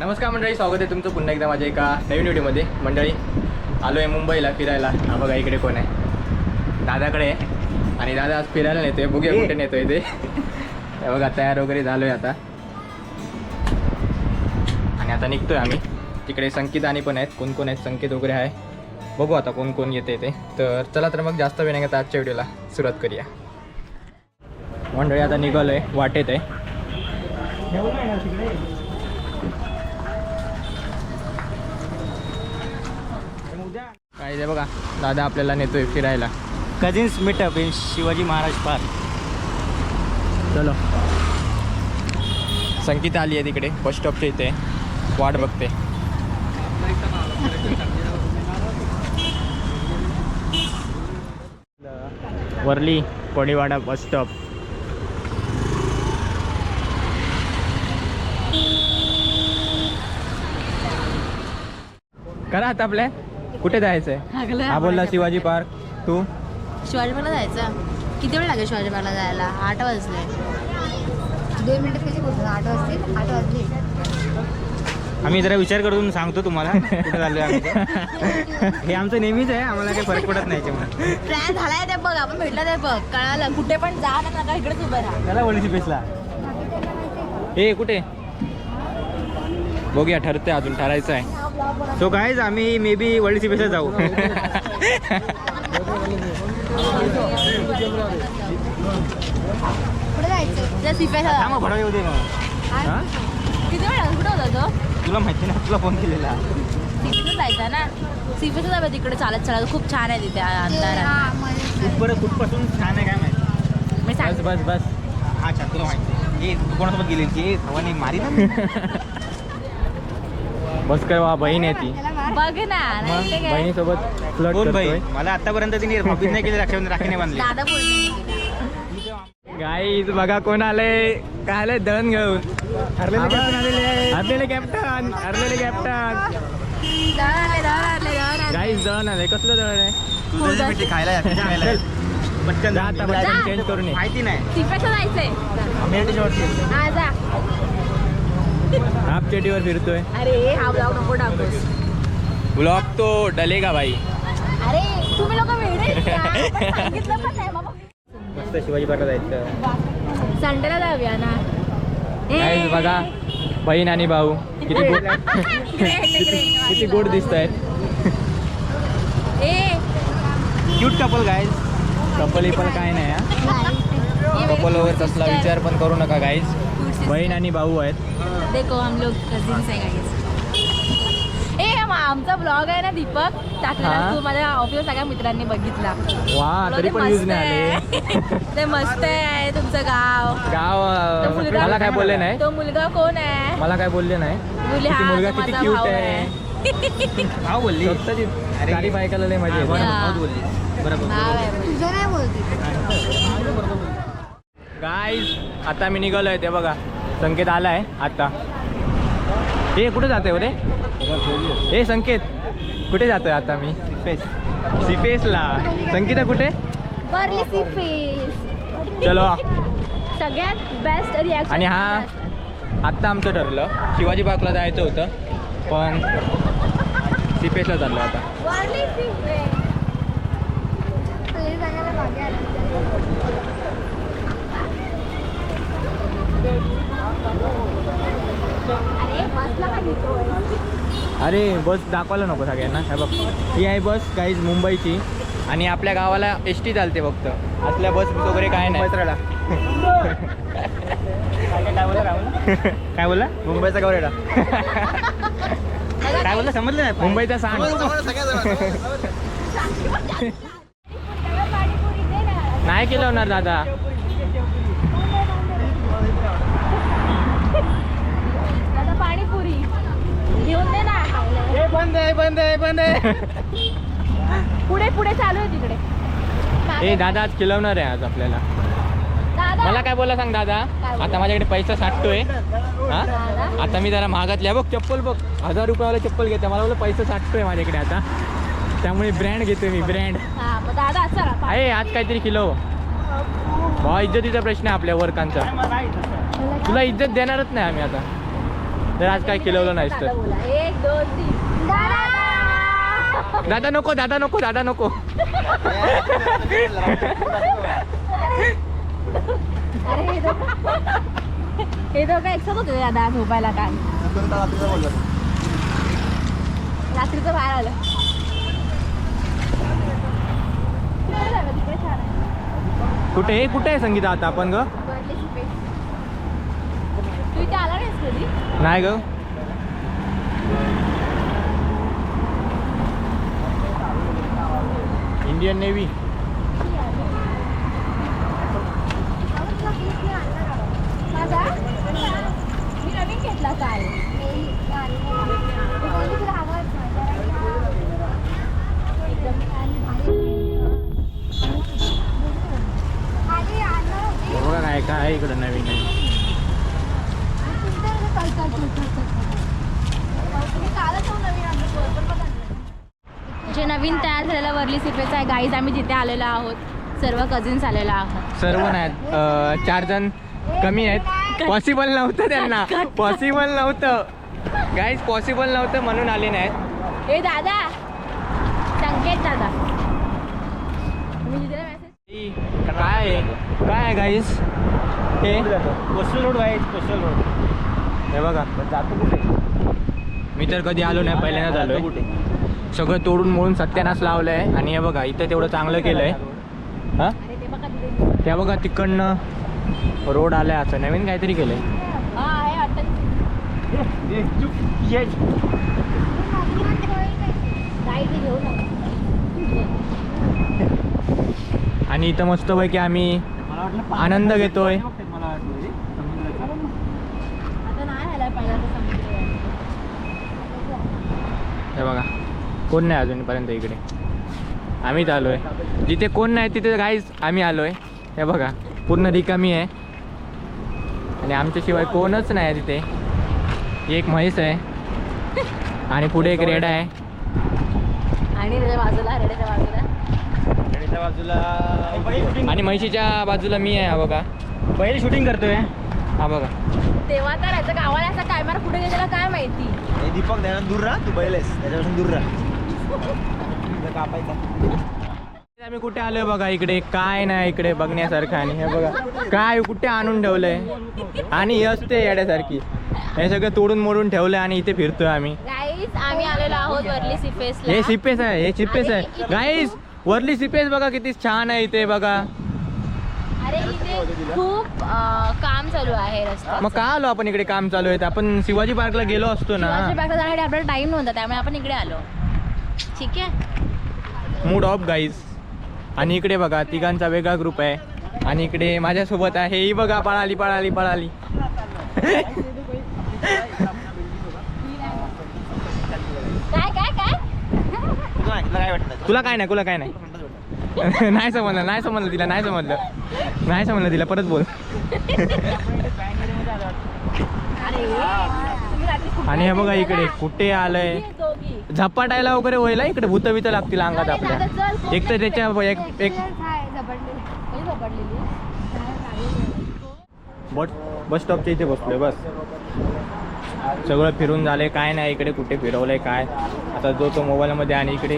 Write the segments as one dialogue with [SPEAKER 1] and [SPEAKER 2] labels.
[SPEAKER 1] नमस्कार मंडळी स्वागत आहे तुमचं पुन्हा एकदा माझ्या एका नवीन व्हिडिओमध्ये. मंडळी आलो आहे मुंबईला फिरायला. हा बघा इकडे कोण आहे? दादाकडे आहे. आणि दादा आज फिरायला नेतोय. बघूया कुठे नेतोय ते. बघा तयार वगैरे झालो आहे आता. आणि आता निघतोय आम्ही. तिकडे संकेत आणि पण आहेत. कोण कोण आहेत? संकेत वगैरे आहे. बघू आता कोण कोण येते ते. तर चला तर मग जास्त वेळ नाही घेता आजच्या व्हिडिओला सुरुवात करूया. मंडळी आता निघालो आहे वाटेत आहे. ते बघा दादा आपल्याला नेतोय फिरायला.
[SPEAKER 2] Cousins meetup in Shivaji Maharaj park.
[SPEAKER 1] चलो. संगीता आली आहे तिकडे बस स्टॉपच्या इथे. वाट बघते. वरली कोडीवाडा बस स्टॉप करा आता आपल्या कुठे जायचंय? हा बोलला शिवाजी पार्क. तू?
[SPEAKER 3] शिवाजी पार्कला जायचं. किती वेळ लागेल शिवाजी पार्कला जायला? आठ वाजले.
[SPEAKER 4] दोन मिनिटात कशी बोलतो? आठ वाजतील. आठ वाजले.
[SPEAKER 2] आम्ही जरा विचार करून सांगतो तुम्हाला. कुठे चाललोय आम्ही. हे आमचं नेहमीच आहे. आम्हाला काही फरक पडत नाही याच्यामुळे
[SPEAKER 3] प्लॅन झालाय ते बघ. आपण भेटला ते बघ. कळालं. कुठे पण जा ना नका इकडेच उभं राहा.
[SPEAKER 2] त्याला वळीची पेसला
[SPEAKER 1] ए कुठे? बघूया ठरते अजून ठरायचं आहे.
[SPEAKER 2] सो गाईज आम्ही मे बी वळीची पेसला जाऊ. तुला माहिती ना तुला फोन केलेला.
[SPEAKER 3] जायचा ना? तिकडे चालत चालत. खूप छान आहे तिथे अंधारात.
[SPEAKER 2] कुठपर्यंत कुठपासून छान आहे काय माहिती?
[SPEAKER 3] मी
[SPEAKER 1] बस
[SPEAKER 3] सांग.
[SPEAKER 1] बस बस
[SPEAKER 2] हा छान तुला माहिती. कोणासोबत गेली की मारी ना
[SPEAKER 1] बस काय वा बहीण आहे ती.
[SPEAKER 3] बघ ना नाही काय?
[SPEAKER 1] बहिणीसोबत फ्लट
[SPEAKER 2] कोण भाई
[SPEAKER 1] करतोय
[SPEAKER 2] मला आतापर्यंत तिने हॉबीज नाही केली राखी नाही बांधली.
[SPEAKER 3] दादा बोलतो
[SPEAKER 1] गाईज बघा कोण आले काय आले दळण घेऊन.
[SPEAKER 2] हरलेले captain आलेले आहे.
[SPEAKER 1] हरलेले कॅप्टन हरलेले कॅप्टन
[SPEAKER 3] दळण आले दळण आणले
[SPEAKER 1] गाईज दळण आले. कसलं दळण आहे?
[SPEAKER 2] तू त्याची मिठी खायला या, खायला या. पटकन
[SPEAKER 1] जा आता करून ये.
[SPEAKER 2] माहिती नाही.
[SPEAKER 3] जायचंय. हा जा.
[SPEAKER 1] हाफ चेटीवर फिरतोय.
[SPEAKER 3] अरे हा ब्लॉग नको टाकूस.
[SPEAKER 1] ब्लॉक तो डलेगा भाई.
[SPEAKER 3] अरे तुम्ही लोक
[SPEAKER 2] मस्त शिवाजी पार्कला जायचं.
[SPEAKER 3] संडेला जाऊया ना.
[SPEAKER 1] बघा बहीण आणि भाऊ. किती गोड. किती गोड दिसत आहेत
[SPEAKER 2] क्यूट कपल गाईज
[SPEAKER 1] कपल पण काय नाही हा. कपल वगैरे तसला. विचार पण करू नका गाईज. बहीण आणि भाऊ आहेत.
[SPEAKER 3] देखो हम लोग कझिन्स आहे गाईस ए आम- आमचा ब्लॉग आहे ना दीपक? टाकलेला
[SPEAKER 1] हा?
[SPEAKER 3] तू माझ्या ऑफिस सगळ्या मित्रांनी बघितला.
[SPEAKER 1] वा
[SPEAKER 3] बोललो,
[SPEAKER 1] तरी
[SPEAKER 3] ते
[SPEAKER 1] पण यूज
[SPEAKER 3] मस्त
[SPEAKER 1] नाही आले
[SPEAKER 3] आहे. ते मस्त आहे तुमचं गाव.
[SPEAKER 1] गाव
[SPEAKER 3] तो
[SPEAKER 1] अं,
[SPEAKER 3] मुलगा
[SPEAKER 1] मला काय बोलले नाही.
[SPEAKER 3] तो मुलगा कोण आहे?
[SPEAKER 1] मला काय बोलले नाही.
[SPEAKER 3] बोलले
[SPEAKER 1] किती
[SPEAKER 3] हा
[SPEAKER 1] मुलगा
[SPEAKER 3] तो
[SPEAKER 1] किती
[SPEAKER 3] माझा
[SPEAKER 1] क्यूट
[SPEAKER 3] भाऊ
[SPEAKER 1] आहे.
[SPEAKER 2] भाव बोलली.
[SPEAKER 1] स्वतःची
[SPEAKER 2] अरे.
[SPEAKER 1] तारीफ ऐकायला लय मजा येते.
[SPEAKER 3] हा.
[SPEAKER 2] भाऊ बोलली. बरोबर
[SPEAKER 3] नाव आहे बोल.
[SPEAKER 4] तुझं नाही बोलते
[SPEAKER 1] गाईज आता मी निघालोय ते बघा. संकेत आलाय आता. हे कुठे जातोय रे? हे संकेत. कुठे जातोय आता मी?
[SPEAKER 2] फेस
[SPEAKER 1] सिपेसला संकेता कुठे?
[SPEAKER 3] बरली सी फेस
[SPEAKER 1] चलो.
[SPEAKER 3] सगळ्यात बेस्ट रिॲक्शन
[SPEAKER 1] आणि हा आत्ता आमचं ठरलं. शिवाजी पार्कला जायचं होतं पण सिपेसला चाललो आता
[SPEAKER 3] बरली सी फेस
[SPEAKER 4] पहिले सांगायला मागे आलं.
[SPEAKER 3] अरे
[SPEAKER 1] बस दाखवायला नको सगळ्यांना. हे बघ. ही आहे बस काहीच मुंबईची. आणि आपल्या गावाला एस टी चालते फक्त. असल्या बस वगैरे काय नाही.
[SPEAKER 2] काय बोला
[SPEAKER 1] मुंबईचा गौरेडा.
[SPEAKER 2] काय बोलला? समजलं नाही.
[SPEAKER 1] मुंबईचा सांग नाही केलं होणार दादा
[SPEAKER 3] दादा पाणीपुरी घेऊन दे ना.
[SPEAKER 2] बंद आहे बंद आहे बंद आहे.
[SPEAKER 3] पुढे पुढे चालू आहे तिकडे.
[SPEAKER 1] ए दादा आज खिलवणार आहे आज आपल्याला.
[SPEAKER 3] दादा.
[SPEAKER 1] मला काय बोला सांग दादा? आता माझ्याकडे पैसा साठतोय. हा? आता मी जरा महागातल्या बघ चप्पल बघ. हजार रुपयावाला चप्पल घेते मला बोला पैसा साठतोय माझ्याकडे आता. त्यामुळे ब्रँड घेतोय मी ब्रँड
[SPEAKER 3] हा मग दादा.
[SPEAKER 1] आहे आज काहीतरी किलो. भावा इज्जतीचा प्रश्न आहे आपल्या वर्कांचा. तुला इज्जत देणारच नाही आम्ही आता. तर आज काय खिलवलं नाहीस तर?
[SPEAKER 3] एक दोन तीन
[SPEAKER 1] दादा नको दादा नको दादा नको.
[SPEAKER 3] हे दोघं एकसत होते दादा झोपायला काय रात्रीचं बाहेर आलं
[SPEAKER 1] कुठे? हे कुठे आहे संगीता आता आपण ग?
[SPEAKER 3] इथे आला नाहीस कधी?
[SPEAKER 1] नाही ग. Indian navy.
[SPEAKER 3] माझा? मी नवीन घेतला काल.
[SPEAKER 1] बघा काय काय इकडं नवीन नवीन.
[SPEAKER 3] जे नवीन तयार झालेला वर्ली सिपेचा आहे. गाईज आम्ही जिथे आलेलो आहोत सर्व कझिन्स आलेलो आहोत.
[SPEAKER 1] सर्व नाहीत. चार जण कमी आहेत. पॉसिबल नव्हतं त्यांना. पॉसिबल नव्हतं. गाईज पॉसिबल नव्हतं म्हणून आले नाहीत.
[SPEAKER 3] हे दादा. संकेत दादा. मी दिलेला मेसेज
[SPEAKER 1] काय काय आहे गाईज हे?
[SPEAKER 2] कोस्टल रोड आहे कोस्टल रोड.
[SPEAKER 1] हे बघा
[SPEAKER 2] जातो कुठे?
[SPEAKER 1] मी तर कधी आलो नाही पहिल्यांदाच आलोय
[SPEAKER 2] कुठे?
[SPEAKER 1] सगळं तोडून मोडून सत्यानाश लावलंय. आणि हे बघा इथं तेवढं चांगलं केलंय. हा?
[SPEAKER 3] अरे ते बघा तिथे
[SPEAKER 1] त्या बघा तिकडनं रोड आलाय असं. नवीन काहीतरी केलंय.
[SPEAKER 3] हा आहे
[SPEAKER 1] आणि इथं मस्तपैकी आम्ही
[SPEAKER 2] मला वाटलं
[SPEAKER 1] आनंद घेतोय.
[SPEAKER 2] मला वाटलं रे, समुद्राचं.
[SPEAKER 3] आता नाही आला पहिल्यांदा समुद्र
[SPEAKER 1] हे बघा कोण नाही अजूनपर्यंत इकडे. आम्हीच आलोय. जिथे कोण नाही तिथे काहीच आम्ही आलोय. हे बघा पूर्ण रिकामी आहे. आणि आमच्याशिवाय कोणच नाही आहे तिथे. एक म्हैस आहे. आणि पुढे एक रेडा आहे.
[SPEAKER 3] आणि बाजूला रेड्याच्या बाजूला.
[SPEAKER 1] आणि म्हैशीच्या बाजूला मी आहे हा बघा.
[SPEAKER 2] बैल शूटिंग करतोय.
[SPEAKER 1] हा बघा.
[SPEAKER 3] तेव्हा तर याचा गावाला असा कॅमेरा कुठे गेलेला काय माहिती?
[SPEAKER 2] हे दीपक दूर राहा तू बैल आहेस. त्याच्यापासून दूर राहा.
[SPEAKER 1] आम्ही कुठे आलोय बघा इकडे? काय नाही इकडे बघण्यासारखं आणि हे बघा. काय कुठे आणून ठेवलंय? आणि ही असते येड्यासारखी. हे सगळं तोडून मोडून ठेवलंय आणि इथे फिरतोय आम्ही.
[SPEAKER 3] गाईज आम्ही आलेलो आहोत वर्ली सिफेसला
[SPEAKER 1] हे सिपेस आहे हे सिपेस आहे. गाईस वरली सिपेस बघा किती छान आहे इथे बघा.
[SPEAKER 3] खूप काम चालू आहे
[SPEAKER 1] मग का आलो आपण इकडे? काम चालू आहे. आपण शिवाजी पार्कला गेलो असतो ना.
[SPEAKER 3] बागला जाण्यासाठी आपल्याला टाइम नव्हता त्यामुळे आपण इकडे आलो. ठीक आहे.
[SPEAKER 1] मूड ऑफ गाईज आणि इकडे बघा तिघांचा वेगळा ग्रुप आहे. आणि इकडे माझ्यासोबत आहे. ही बघा पळाली पळाली पळाली.
[SPEAKER 3] काय काय काय?
[SPEAKER 2] तुला काय
[SPEAKER 1] नाही तुला काय नाही. नाही समजलं नाही समजलं तिला नाही समजलं. नाही समजलं तिला परत बोल. आणि हे बघा इकडे. कुठे आलंय. झपाटायला वगैरे व्हायला इकडे भूत बित लागतील अंगात आपल्या. एक तर त्याच्या एक एक बस बस स्टॉपच्या इथे बसलोय बस. सगळं फिरून झालंय काय नाही इकडे कुठे फिरवलंय काय? आता जो तो मोबाईलमध्ये आणि इकडे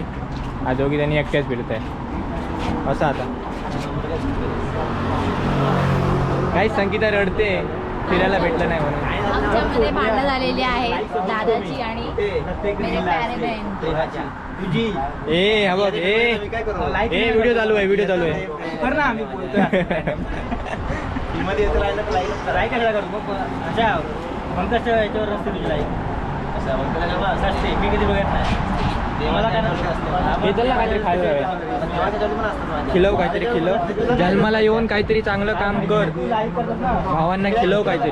[SPEAKER 1] हा दोघी त्यांनी एकट्याच फिरत आहे असं आता. काही संगीता रडते फिरायला भेटलं नाही म्हणून.
[SPEAKER 3] आमच्यामध्ये भांडणं झालेली आहेत दादाची आणि मेरे प्यारे बहन
[SPEAKER 2] तुझी
[SPEAKER 1] ए हा बघ ए. ए व्हिडिओ चालू आहे व्हिडिओ चालू आहे.
[SPEAKER 2] कर ना आम्ही बोलतोय. मध्ये येतं राहिलं तर लाईक. लाईक कशाला करू? मग अच्छा याच्यावर असते तुझी लाईक. असं पंकज असं असते मी कधी बघत नाही.
[SPEAKER 1] हे चल ना काहीतरी खायला जाऊया. खिलव काहीतरी खिलव. जन्माला येऊन काहीतरी चांगलं काम कर. भावांना खिलव काहीतरी.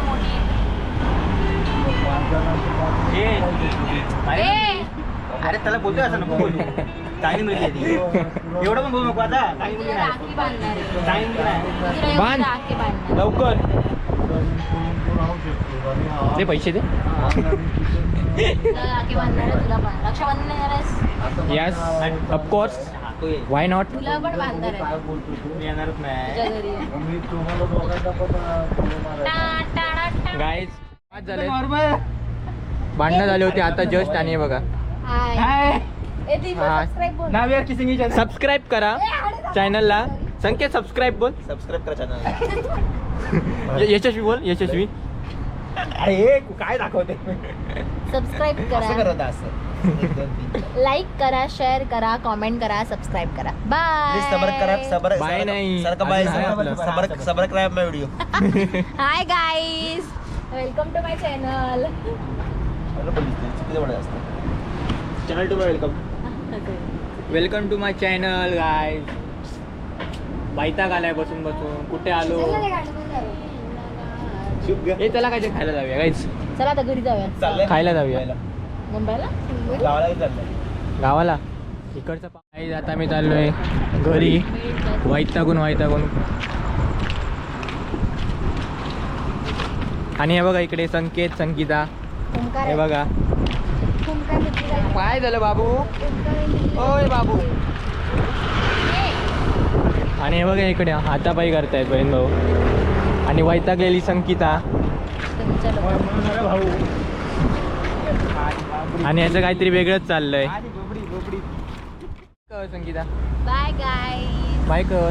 [SPEAKER 3] मोठी.
[SPEAKER 2] अरे त्याला बोलतोय असं नको बोलू. चांगली मुलगी आहे ती. एवढं पण बोलू नको आता. चांगली मुलगी
[SPEAKER 3] तिला
[SPEAKER 2] नाही
[SPEAKER 3] राखी बांधणार आहे.
[SPEAKER 2] चांगली मुलगी नाही
[SPEAKER 3] तिला एवढी
[SPEAKER 1] बांध.
[SPEAKER 3] राखी बांधणार
[SPEAKER 1] लवकर. ते पैसे दे.
[SPEAKER 3] तिला राखी बांधणार आहे तुला पण. रक्षाबंधन येणार आहेस?
[SPEAKER 1] यस ऑफकोर्स वाय नॉट
[SPEAKER 3] तुला पण बांधणार आहे.
[SPEAKER 2] मी येणारच नाही.
[SPEAKER 3] तुझ्या घरी. टा, टा, टा.
[SPEAKER 1] गाईज झाले
[SPEAKER 2] नॉर्मल
[SPEAKER 1] भांडणं झाले होते आता जस्ट आणि हे बघा. सबस्क्राईब करा चॅनलला संकेत सबस्क्राईब बोल.
[SPEAKER 2] सबस्क्राईब करा चॅनल
[SPEAKER 1] य- यशस्वी बोल यशस्वी.
[SPEAKER 2] अरे काय दाखवते?
[SPEAKER 3] सबस्क्राईब करा. लाईक करा शेअर करा कमेंट करा सबस्क्राईब करा. बाय
[SPEAKER 2] सबर करा सबर
[SPEAKER 1] बाय नाही.
[SPEAKER 2] सबर सबर करा माझा video
[SPEAKER 3] hi guys welcome to my channel
[SPEAKER 2] channel to welcome
[SPEAKER 1] welcome to my channel गाय वैताग आलाय बसून बसून. कुठे आलो? हे त्याला काय खायला जाऊया गाईच
[SPEAKER 3] चला आता घरी जाऊया.
[SPEAKER 1] खायला जाऊया.
[SPEAKER 3] मुंबईला?
[SPEAKER 2] गावाला?
[SPEAKER 1] इकडचं पाय आता मी चाललोय घरी. वैतागून वैतागून आणि हे बघा इकडे संकेत संगीता. हे. बघा. काय झालं बाबू? ओय
[SPEAKER 4] गाडी.
[SPEAKER 1] बाबू. आणि हे बघा इकडे हातापायी करतायत बहीण भाऊ. आणि वैतागलेली.
[SPEAKER 2] भाऊ
[SPEAKER 1] आणि याचं काहीतरी वेगळंच चाललंय. कर संगीता
[SPEAKER 3] बाय गाईज
[SPEAKER 1] बाय कर.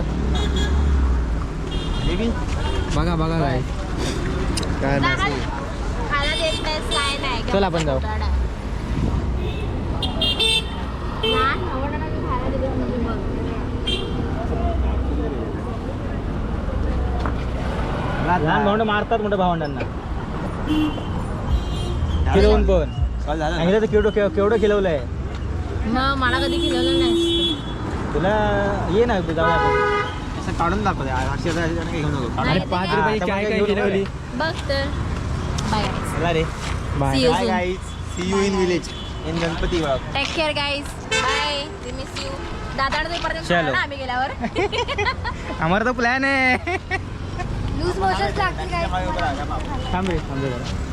[SPEAKER 1] बघा बघा काय
[SPEAKER 2] काय
[SPEAKER 3] नाही
[SPEAKER 1] चल आपण जाऊ.
[SPEAKER 3] नाही, आवडणार नाही, खायला देत नाही बघ.
[SPEAKER 2] लहान भावंड मारतात मोठ्या भावंडांना खिलवून पण सांगितलं तर केवढं केव- केवढं खिलवलंय
[SPEAKER 3] मग मला कधी खिलवलं नाही
[SPEAKER 2] तुला ये ना आपण असं काढून
[SPEAKER 3] ते
[SPEAKER 1] पाच? रुपयाची काय काय गिरवली
[SPEAKER 3] बघ तर bye
[SPEAKER 2] ray
[SPEAKER 1] bye.
[SPEAKER 2] Guys see you in village in Ganpati Bagh
[SPEAKER 3] take care guys bye we miss you दादा पर्यंत
[SPEAKER 2] चलो.
[SPEAKER 3] ना आम्ही गेल्यावर
[SPEAKER 2] आम्हाला तर प्लॅन आहे
[SPEAKER 4] लूज मोशन्स लागतील काय
[SPEAKER 2] थांब थांब जरा.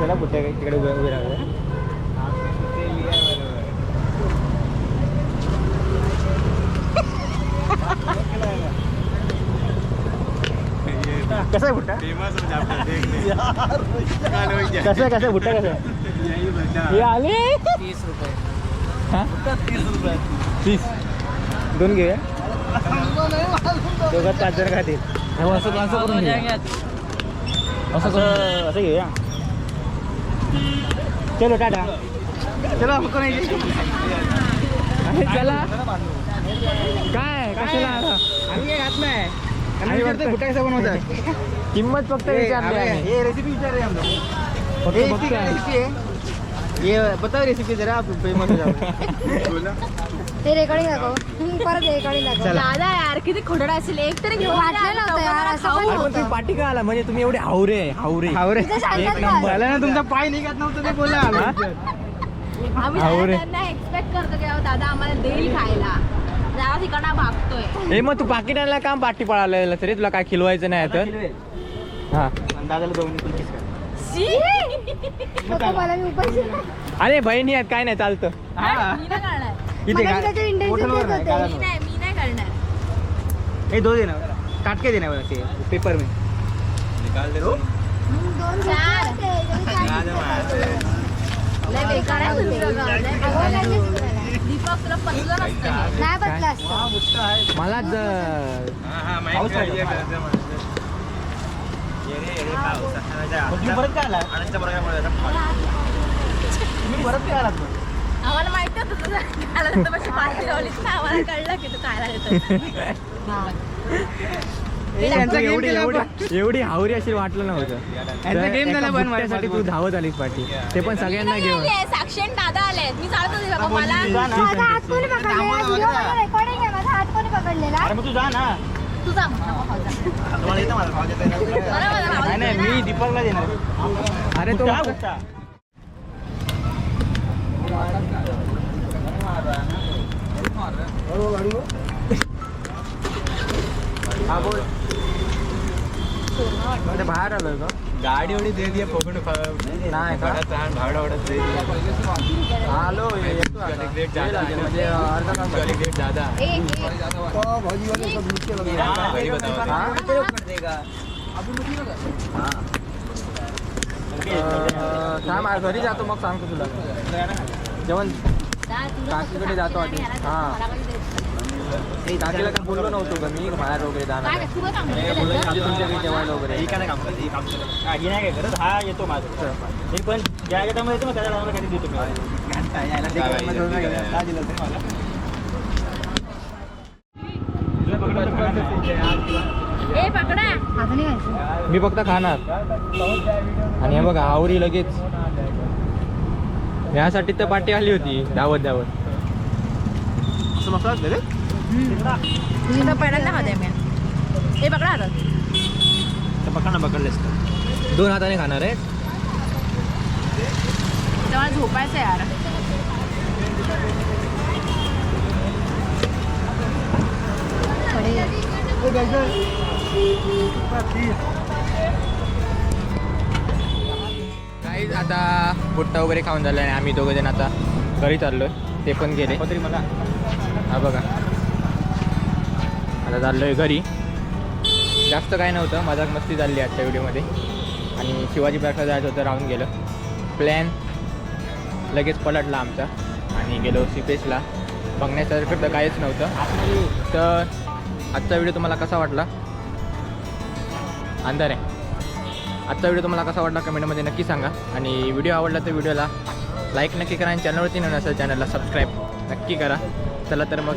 [SPEAKER 2] चला कुठे तिकडे उभे उभे राहूया कसं आहे भुट्टा कसं आहे कसं भुट्टा कसं हे आले?
[SPEAKER 1] तीस रुपये
[SPEAKER 2] हा? तीस. दोन घेऊया. दोघात पाच जण खातील.
[SPEAKER 1] हो, असं असं करून घेऊया.
[SPEAKER 2] असं करून असं घेऊया. चलो टाटा. चलो
[SPEAKER 1] चला. काय? कशाला?
[SPEAKER 2] आम्ही काय खात नाही
[SPEAKER 1] आम्ही
[SPEAKER 2] आम्ही
[SPEAKER 1] किंमत फक्त विचारली आम्ही.
[SPEAKER 2] ये रेसिपी विचार रहे हम लोग
[SPEAKER 1] फक्त
[SPEAKER 2] ये रेसिपी है ये बताओ रेसिपी जरा आप फेमस हो जाओ
[SPEAKER 4] ते रेकॉर्डिंग दाखव. परत रेकॉर्डिंग दाखव.
[SPEAKER 3] दादा यार किती खोडड असेल. एक तरी घेऊन
[SPEAKER 4] यार, असं
[SPEAKER 1] तुम्ही पाठी का आला? म्हणजे तुम्ही एवढे हावरे हावरे.
[SPEAKER 2] हावरे. एक. नंबर. ना तुमचा पाय निघत नव्हतं ते बोला.
[SPEAKER 3] आम्ही
[SPEAKER 1] रे.
[SPEAKER 3] त्यांना एक्सपेक्ट करतो की दादा आम्हाला देईल खायला. भागतोय.
[SPEAKER 1] हे मग तू पाकिट आणला काम पाठी पळालेलं तरी तुला काय खिलवायचं नाही तर? हा.
[SPEAKER 2] दादाला दोन
[SPEAKER 1] अरे बहिणी आहेत काय नाही चालतं.
[SPEAKER 2] हा
[SPEAKER 3] मी नाही करणार.
[SPEAKER 2] इथे हे दो देना काट के देना वैसे पेपर में निकाल दे दो
[SPEAKER 3] चार. लय बेकार आहे गाव,
[SPEAKER 4] नाही
[SPEAKER 3] हे.
[SPEAKER 4] बसला असतं
[SPEAKER 1] मला ज-
[SPEAKER 2] परत काय आलात तुम्ही परत काय आलात पण?
[SPEAKER 3] आम्हाला माहिती होतं तुझं देतो म्हणजे पार्टी लावलीस ना आम्हाला कळलं की तू देतो
[SPEAKER 2] ए, यांचा
[SPEAKER 1] एवढी
[SPEAKER 2] केला
[SPEAKER 1] एवढी
[SPEAKER 2] आपण.
[SPEAKER 1] एवढी हावरी अशी वाटलं नव्हतं.
[SPEAKER 2] यांचा
[SPEAKER 1] तर
[SPEAKER 2] game झाला
[SPEAKER 1] एका
[SPEAKER 2] पण
[SPEAKER 1] बुट्ट्यासाठी तू धावत आलीस पाठी. ते पण सगळ्यांना घेऊन.
[SPEAKER 3] दादा मी चालत होते बाबा मला
[SPEAKER 2] जा ना.
[SPEAKER 4] माझा हात कोणी पकडलेला? व्हिडिओ रेकॉर्डिंग आहे. माझा हात कोणी पकडलेला?
[SPEAKER 2] अरे मग तू जा ना.
[SPEAKER 3] तुझा नको खाऊ जा.
[SPEAKER 2] तुम्हाला येतं मला भाव देता येणार?
[SPEAKER 3] बरं, बरं,
[SPEAKER 2] नाही नाही मी दीपकला देणार
[SPEAKER 1] अरे तो?
[SPEAKER 2] हा
[SPEAKER 1] बोल. म्हणजे बाहेर आलोय का
[SPEAKER 2] गाडी एवढी दे दिया पकडून
[SPEAKER 1] नाही का?
[SPEAKER 2] भाडं आवडत दे
[SPEAKER 1] आलो येतो म्हणजे अर्धा तास
[SPEAKER 2] दादा. घरी
[SPEAKER 1] हा? जातो मग सांगतो तुला. जेवण काकीकडे जातो आधी. हा. काकीला काय बोललो नव्हतो का? मी बाहेर वगैरे जाणार आहे. नाही, बोललो नाही, आधी तुमच्याकडे जेवायला वगैरे.
[SPEAKER 2] ही काय काम करत ही काम करत. हा, ही नाही काय करत हा येतो माझं. मी पण ज्या टायमाला येतो मग त्याच्या टायमाला कधी देतो मी
[SPEAKER 3] ए पकडा.
[SPEAKER 4] आता नाही खायचं
[SPEAKER 1] मी फक्त खाणार. आणि हे बघा आवरी लगेच. यासाठी तर पाठी आली होती धावत धावत असं मस्त रे.
[SPEAKER 3] तुझी तर पहिल्यांदा खाते मी ए पकडा आता.
[SPEAKER 2] पकडा ना पकडलेस
[SPEAKER 1] दोन हाताने खाणार आहे
[SPEAKER 3] तेव्हा झोपायचं यार.
[SPEAKER 1] काहीच आता बुट्टा वगैरे खाऊन झालं आणि आम्ही दोघं जण आता घरी चाललोय. ते पण गेले.
[SPEAKER 2] तरी मला.
[SPEAKER 1] हा बघा. आता चाललोय घरी. जास्त काय नव्हतं मजाक मस्ती चालली आजच्या व्हिडिओमध्ये. आणि शिवाजी पार्कला जायचं होतं राहून गेलं. प्लॅन लगेच पलटला आमचा. आणि गेलो सिपेसला बघण्यासारखं तर काहीच नव्हतं. तर आजचा व्हिडिओ तुम्हाला कसा वाटला? अंधार आहे. आजचा व्हिडिओ तुम्हाला कसा वाटला कमेंटमध्ये नक्की सांगा. आणि व्हिडिओ आवडला तर व्हिडिओला लाईक नक्की करा आणि चॅनलवरती नसेल चॅनलला सबस्क्राईब नक्की करा. चला तर मग.